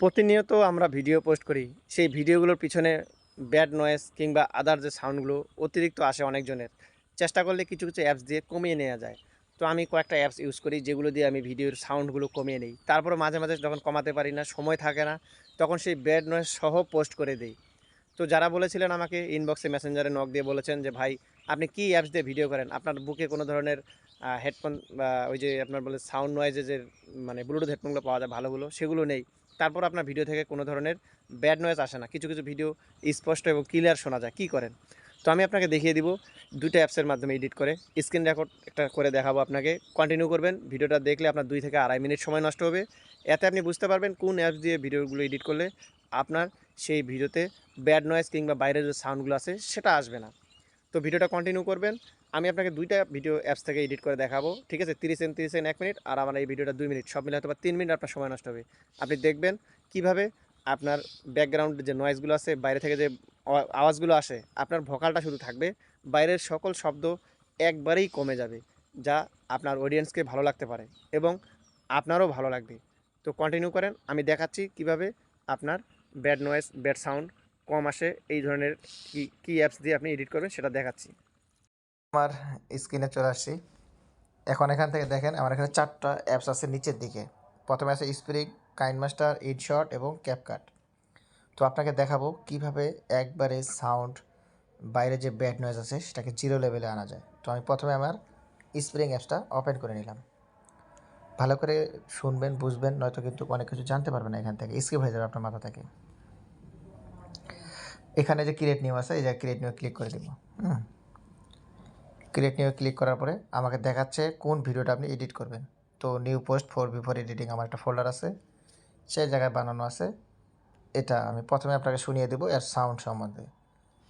প্রতিনিয়ত আমরা video post করি। সেই ভিডিওগুলোর পিছনে ব্যাড নয়েজ কিংবা আদার যে সাউন্ডগুলো অতিরিক্ত আসে অনেকজনের। চেষ্টা করলে কিছু কিছু অ্যাপস দিয়ে কমিয়ে নেওয়া যায়। তো আমি কয়েকটা অ্যাপস ইউজ করি যেগুলো দিয়ে আমি ভিডিওর সাউন্ডগুলো কমিয়ে নিই। তারপরে মাঝে মাঝে যখন কমাতে পারি না, সময় থাকে না, তখন সেই ব্যাড নয়েজ সহ পোস্ট করে দিই। তো যারা বলেছিলেন আমাকে ইনবক্সে মেসেঞ্জারে নক দিয়ে বলেছেন যে, ভাই, আপনি কি অ্যাপস দিয়ে ভিডিও করেন? আপনার বুকে কোনো ধরনের হেডফোন বা ওই যে আপনার বলে সাউন্ড নয়েজে যে মানে ব্লুটুথ হেডফোনগুলো পাওয়া যায় ভালোগুলো সেগুলো নেই। তারপর আপনার ভিডিও থেকে কোনো ধরনের ব্যাড নয়েজ আসে না। কিছু কিছু ভিডিও স্পষ্ট এবং ক্লিয়ার শোনা যায়। কী করেন? তো আমি আপনাকে দেখিয়ে দিব দুটো অ্যাপসের মাধ্যমে এডিট করে। স্ক্রিন রেকর্ড একটা করে দেখাবো আপনাকে। কন্টিনিউ করবেন। ভিডিওটা দেখলে আপনার দুই থেকে আড়াই মিনিট সময় নষ্ট হবে। এতে আপনি বুঝতে পারবেন কোন অ্যাপস দিয়ে ভিডিওগুলো এডিট করলে আপনার সেই ভিডিওতে ব্যাড নয়েজ কিংবা বাইরের যে সাউন্ডগুলো আছে, সেটা আসবে না। তো ভিডিওটা কন্টিনিউ করবেন। আমি আপনাকে দুইটা ভিডিও অ্যাপস থেকে এডিট করে দেখাবো। ঠিক আছে? তিরিশ সেকেন্ড তিরিশ সেকেন্ড, এক মিনিট আর আমার এই ভিডিওটা দুই মিনিট সব মিলে হয়তো বা তিন মিনিট আপনার সময় নষ্ট হবে। আপনি দেখবেন কীভাবে আপনার ব্যাকগ্রাউন্ড যে নয়েজগুলো আছে, বাইরে থেকে যে আওয়াজগুলো আসে, আপনার ভোকালটা শুধু থাকবে। বাইরের সকল শব্দ একবারেই কমে যাবে, যা আপনার অডিয়েন্সকে ভালো লাগতে পারে এবং আপনারও ভালো লাগবে। তো কন্টিনিউ করেন, আমি দেখাচ্ছি কীভাবে আপনার ব্যাড নয়েজ ব্যাড সাউন্ড কম আসে। এই ধরনের কি, কী অ্যাপস দিয়ে আপনি এডিট করবেন সেটা দেখাচ্ছি। আমার স্ক্রিনে চলে আসছি। এখন এখান থেকে দেখেন আমার এখানে চারটা অ্যাপস আছে নিচের দিকে। প্রথমে আছে স্প্রিং কাইন মাস্টার ইডশট এবং ক্যাপকাট তো আপনাকে দেখাবো কীভাবে একবারে সাউন্ড বাইরে যে ব্যাড নয়েজ আছে সেটাকে জিরো লেভেলে আনা যায়। তো আমি প্রথমে আমার স্প্রিং অ্যাপসটা ওপেন করে নিলাম। ভালো করে শুনবেন, বুঝবেন, নয়তো কিন্তু অনেক কিছু জানতে পারবেন না এখান থেকে। স্কিপ হয়ে যাবে আপনার মাথা থেকে। এখানে যে ক্রিয়েট নিউ আছে, এই যে ক্রিয়েট নিউ ক্লিক করে দিব। হুম। ক্রিয়েট নিউ ক্লিক করার পরে আমাকে দেখাচ্ছে কোন ভিডিওটা আপনি এডিট করবেন। তো new post for before editing আমার একটা ফোল্ডার আছে, সেই জায়গায় বানানো আছে। এটা আমি প্রথমে আপনাকে শুনিয়ে দেবো এর সাউন্ড সম্বন্ধে।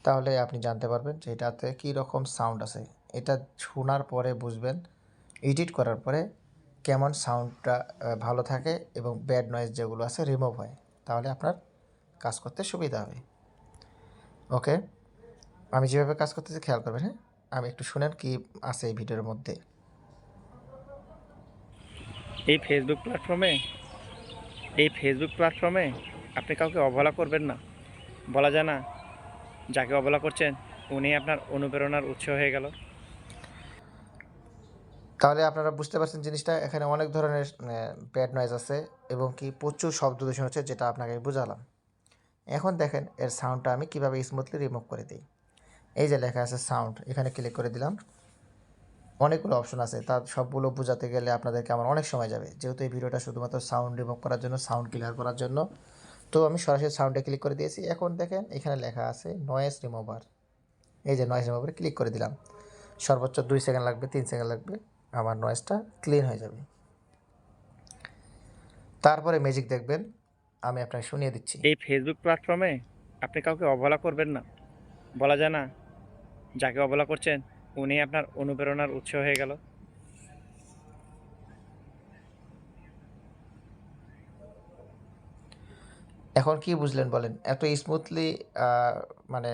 তাহলে আপনি জানতে পারবেন যে এটাতে কী রকম সাউন্ড আছে। এটা শোনার পরে বুঝবেন, এডিট করার পরে কেমন সাউন্ডটা ভালো থাকে এবং ব্যাড নয়েজ যেগুলো আছে রিমুভ হয়। তাহলে আপনার কাজ করতে সুবিধা হবে। ওকে? আমি যেভাবে কাজ করতেছি খেয়াল করবেন হ্যাঁ? আমি একটু শুনেন কি আছে এই ভিডিওর মধ্যে। এই ফেসবুক প্ল্যাটফর্মে এই ফেসবুক প্ল্যাটফর্মে আপনি কাউকে অবহেলা করবেন না। বলা যায় না যাকে অবহেলা করছেন উনি আপনার অনুপ্রেরণার উৎস হয়ে গেল। তাহলে আপনারা বুঝতে পারছেন জিনিসটা এখানে অনেক ধরনের ব্যাড নয়েজ আছে এবং কি প্রচুর শব্দ দূষণ হচ্ছে যেটা আপনাকে বুঝালাম। এখন দেখেন এর সাউন্ডটা আমি কীভাবে স্মুথলি রিমুভ করে দিই। এই যে লেখা আছে সাউন্ড এখানে ক্লিক করে দিলাম। অনেকগুলো অপশন আছে তার সবগুলো বোঝাতে গেলে আপনাদেরকে আমার অনেক সময় যাবে। যেহেতু এই ভিডিওটা শুধুমাত্র সাউন্ড রিমুভ করার জন্য সাউন্ড ক্লিয়ার করার জন্য। তো আমি সরাসরি সাউন্ডে ক্লিক করে দিয়েছি। এখন দেখেন, এখানে লেখা আছে নয়েজ রিমুভার এই যে নয়েজ রিমুভারে ক্লিক করে দিলাম। সর্বোচ্চ দুই সেকেন্ড লাগবে, তিন সেকেন্ড লাগবে, আমার নয়েজটা ক্লিন হয়ে যাবে। তারপরে ম্যাজিক দেখবেন, আমি আপনাকে শুনিয়ে দিচ্ছি। এই ফেসবুক প্ল্যাটফর্মে আপনি কাউকে অবহেলা করবেন না। বলা যায় না যাকে অবলা করছেন, উনি আপনার অনুপ্রেরণার উৎস হয়ে গেল। এখন কি বুঝলেন বলেন? এত স্মুথলি মানে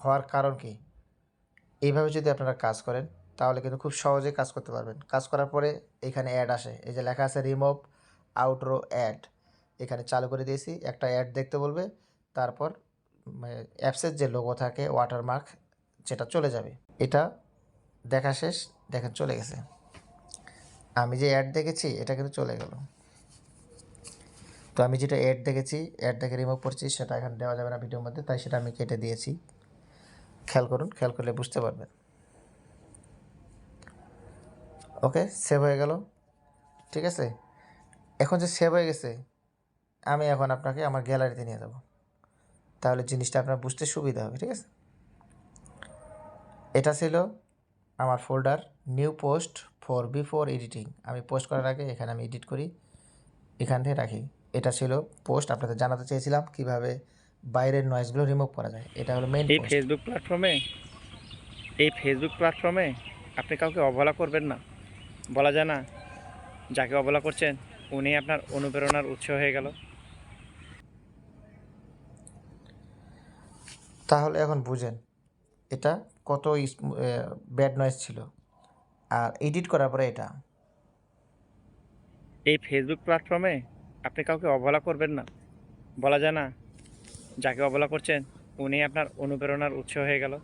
হওয়ার কারণ কি? এইভাবে যদি আপনারা কাজ করেন, তাহলে কিন্তু খুব সহজে কাজ করতে পারবেন। কাজ করার পরে এখানে অ্যাড আসে। এই যে লেখা আছে রিমুভ আউটরো অ্যাড এখানে চালু করে দিয়েছি। একটা অ্যাড দেখতে বলবে। তারপর অ্যাপসের যে লোগো থাকে ওয়াটারমার্ক যেটা চলে যাবে। এটা দেখা শেষ দেখেন চলে গেছে। আমি যে অ্যাড দেখেছি, এটা কিন্তু চলে গেল। তো আমি যেটা অ্যাড দেখেছি অ্যাড দেখে রিমুভ করছি, সেটা এখানে দেওয়া যাবে না ভিডিওর মধ্যে, তাই সেটা আমি কেটে দিয়েছি। খেয়াল করুন, খেয়াল করলে বুঝতে পারবেন। ওকে সেভ হয়ে গেল। ঠিক আছে? এখন যে সেভ হয়ে গেছে, আমি এখন আপনাকে আমার গ্যালারিতে নিয়ে যাব। তাহলে জিনিসটা আপনার বুঝতে সুবিধা হবে, ঠিক আছে? এটা ছিল আমার folder new post for before editing আমি পোস্ট করার আগে এখানে আমি এডিট করি এখান থেকে রাখি। এটা ছিল পোস্ট আপনাদের জানাতে চেয়েছিলাম কীভাবে বাইরের নয়েজগুলো রিমুভ করা যায়। এটা হলো মেইন এই ফেসবুক প্ল্যাটফর্মে এই ফেসবুক প্ল্যাটফর্মে আপনি কাউকে অবহেলা করবেন না। বলা যায় না যাকে অবহেলা করছেন উনি আপনার অনুপ্রেরণার উৎস হয়ে গেল। তাহলে এখন বুঝেন এটা কত ব্যাড নয়েজ ছিল। আর এডিট করার পরে এটা। এই ফেসবুক প্ল্যাটফর্মে আপনি কাউকে অবহেলা করবেন না। বলা যায় না যাকে অবহেলা করছেন উনি আপনার অনুপ্রেরণার উৎস হয়ে গেল।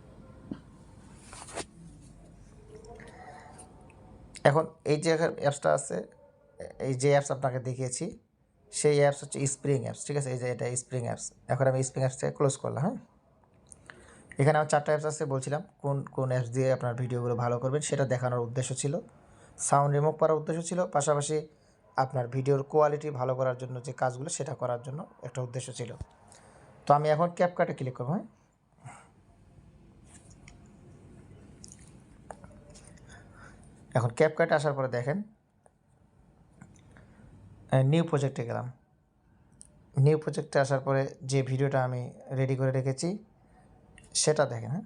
এখন এই যে অ্যাপসটা আছে এই যে অ্যাপস আপনাকে দেখিয়েছি সেই অ্যাপস হচ্ছে স্প্রিং অ্যাপস ঠিক আছে? এই যে এটা স্প্রিং অ্যাপস এখন আমি স্প্রিং অ্যাপসটাকে ক্লোজ করলাম হ্যাঁ? এখানে আমার চারটা অ্যাপস আছে, বলছিলাম কোন কোন অ্যাপস দিয়ে আপনার ভিডিওগুলো ভালো করবেন সেটা দেখানোর উদ্দেশ্য ছিল। সাউন্ড রিমুভ করার উদ্দেশ্য ছিল, পাশাপাশি আপনার ভিডিওর কোয়ালিটি ভালো করার জন্য যে কাজগুলো সেটা করার জন্য একটা উদ্দেশ্য ছিল। তো আমি এখন ক্যাপকাটে ক্লিক করব হ্যাঁ? এখন ক্যাপকাটে আসার পরে দেখেন নিউ প্রজেক্টে গেলাম। নিউ প্রজেক্টে আসার পরে যে ভিডিওটা আমি রেডি করে রেখেছি সেটা দেখেন হ্যাঁ।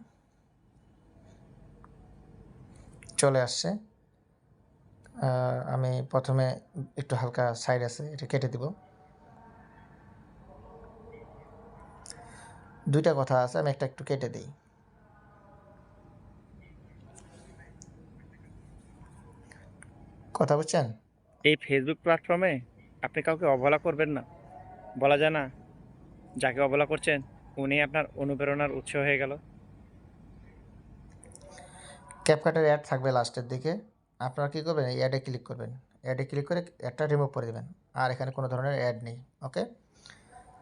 চলে আসছে। আমি প্রথমে একটু হালকা সাইড আছে, এটা কেটে দিব। দুইটা কথা আছে, আমি একটা একটু কেটে দিই। কথা বুঝছেন? এই ফেসবুক প্ল্যাটফর্মে আপনি কাউকে অবহেলা করবেন না। বলা যায় না, যাকে অবহেলা করছেন উনি আপনার অনুপ্রেরণার উৎস হয়ে গেল। ক্যাপকাটের অ্যাড থাকবে লাস্টের দিকে। আপনারা কী করবেন? এই অ্যাডে ক্লিক করবেন। অ্যাডে ক্লিক করে অ্যাডটা রিমুভ করে দেবেন। আর এখানে কোনো ধরনের অ্যাড নেই ওকে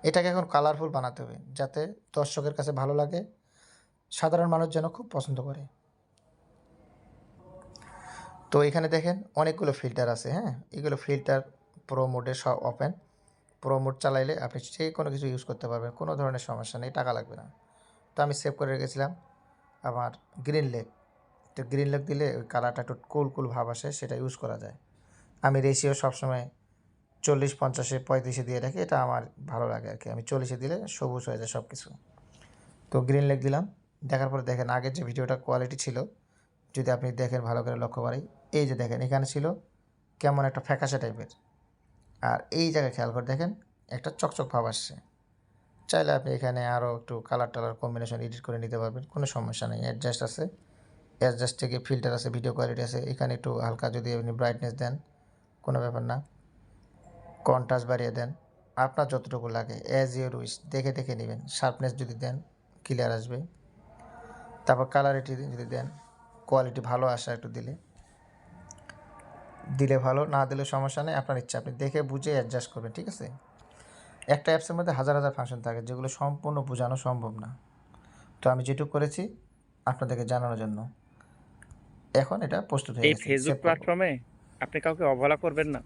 এটাকে এখন কালারফুল বানাতে হবে, যাতে দর্শকের কাছে ভালো লাগে, সাধারণ মানুষ যেন খুব পছন্দ করে। তো এখানে দেখেন অনেকগুলো ফিল্টার আছে হ্যাঁ? এগুলো ফিল্টার প্রো মোডে সব ওপেন প্রো মোড চালাইলে আপনি যে কোনো কিছু ইউজ করতে পারবেন, কোনো ধরনের সমস্যা নেই, টাকা লাগবে না। তো আমি সেভ করে রেখেছিলাম আমার গ্রিন লেক তো গ্রিন লেক দিলে ওই কালারটা একটু কুল কুল ভাব আসে, সেটা ইউজ করা যায়। আমি রেশিও সবসময় চল্লিশ, পঞ্চাশে, পঁয়ত্রিশে দিয়ে রাখি, এটা আমার ভালো লাগে আর কি। আমি চল্লিশে দিলে সবুজ হয়ে যায় সব কিছু তো গ্রিন লেক দিলাম, দেখার পরে দেখেন আগের যে ভিডিওটা কোয়ালিটি ছিল, যদি আপনি দেখেন ভালো করে লক্ষ্য করেন, এই যে দেখেন এখানে ছিল কেমন একটা ফ্যাকাশে টাইপের আর এই জায়গায় খেয়াল করে দেখেন, একটা চকচক ভাব আসছে। চাইলে আপনি এখানে আরও একটু কালার টালার কম্বিনেশন এডিট করে নিতে পারবেন, কোনো সমস্যা নেই। অ্যাডজাস্ট আছে অ্যাডজাস্ট থেকে ফিল্টার আছে ভিডিও কোয়ালিটি আছে, এখানে একটু হালকা যদি আপনি ব্রাইটনেস দেন, কোনো ব্যাপার না। কন্ট্রাস্ট বাড়িয়ে দেন, আপনার যতটুকু লাগে অ্যাজ ইউর উইশ দেখে দেখে নেবেন শার্পনেস যদি দেন ক্লিয়ার আসবে। তারপর কালারিটি যদি দেন কোয়ালিটি ভালো আসা একটু দিলে দিলে ভালো না দিলে সমস্যা নেই আপনার ইচ্ছা আপনি দেখে বুঝে অ্যাডজাস্ট করবেন ঠিক আছে? একটা অ্যাপসের মধ্যে হাজার হাজার ফাংশন থাকে যেগুলো সম্পূর্ণ বোঝানো সম্ভব না। তো আমি যেটুকু করেছি আপনাদেরকে জানানোর জন্য। এখন এটা প্রস্তুত হয়ে গেছে ফেসবুক প্ল্যাটফর্মে আপনি কাউকে অবহেলা করবেন না।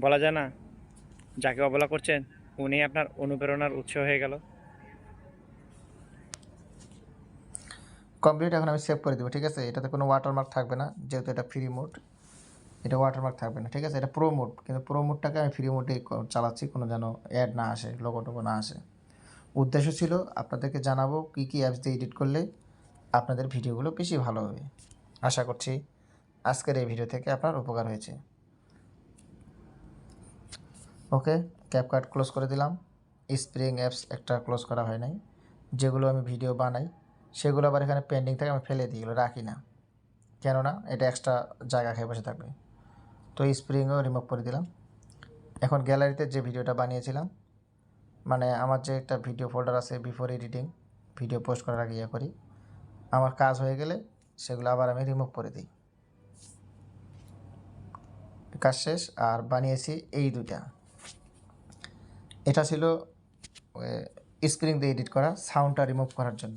বলা যায় না যাকে অবহেলা করছেন উনি আপনার অনুপ্রেরণার উৎস হয়ে গেল। কমপ্লিট এখন আমি সেভ করে দেবো ঠিক আছে? এটাতে কোনো ওয়াটারমার্ক থাকবে না যেহেতু এটা ফ্রি মোড এটা ওয়াটারমার্ক থাকবে না, ঠিক আছে? এটা প্রো মোড কিন্তু প্রো মোডটাকে আমি ফ্রি মোডে চালাচ্ছি, কোনো যেন অ্যাড না আসে লোগো টোগো না আসে। উদ্দেশ্য ছিল আপনাদেরকে জানাব কী কী অ্যাপস দিয়ে এডিট করলে আপনাদের ভিডিওগুলো বেশি ভালো হবে। আশা করছি আজকের এই ভিডিও থেকে আপনার উপকার হয়েছে। ওকে ক্যাপকাট ক্লোজ করে দিলাম। স্প্রিং অ্যাপস একটা ক্লোজ করা হয় নাই। যেগুলো আমি ভিডিও বানাই, সেগুলো আবার এখানে পেন্ডিং থাকে, আমি ফেলে দিই, এগুলো রাখি না। কেননা এটা এক্সট্রা জায়গা খেয়ে বসে থাকবে। তো স্প্রিংও রিমুভ করে দিলাম। এখন গ্যালারিতে যে ভিডিওটা বানিয়েছিলাম মানে আমার যে একটা ভিডিও ফোল্ডার আছে বিফোর এডিটিং ভিডিও পোস্ট করার আগে ইয়ে করি, আমার কাজ হয়ে গেলে সেগুলো আবার আমি রিমুভ করে দিই। কাজ শেষ, আর বানিয়েছি এই দুইটা। এটা ছিল স্ক্রিন দিয়ে এডিট করা সাউন্ডটা রিমুভ করার জন্য।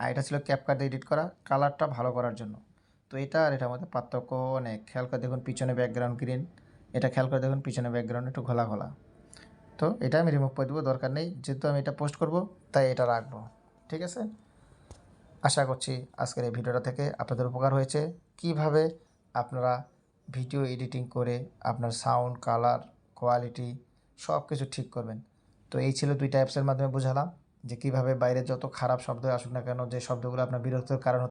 আর এটা ছিল ক্যাপকাট দিয়ে এডিট করা কালারটা ভালো করার জন্য। তো এটা আর এটার মধ্যে পার্থক্য অনেক। খেয়াল করে দেখুন, পিছনে ব্যাকগ্রাউন্ড গ্রিন এটা খেয়াল করে দেখুন, পিছনে ব্যাকগ্রাউন্ড একটু ঘোলা ঘোলা। তো এটা আমি রিমুভ করে দেবো, দরকার নেই। যেহেতু আমি এটা পোস্ট করব, তাই এটা রাখব। ঠিক আছে? আশা করছি আজকের এই ভিডিওটা থেকে আপনাদের উপকার হয়েছে। কীভাবে আপনারা ভিডিও এডিটিং করে আপনার সাউন্ড কালার কোয়ালিটি সব কিছু ঠিক করবেন? তো এই ছিল দুইটা অ্যাপসের মাধ্যমে বুঝালাম যে কীভাবে বাইরে যত খারাপ শব্দ আসুক না কেন, যে শব্দগুলো আপনার বিরক্তির কারণ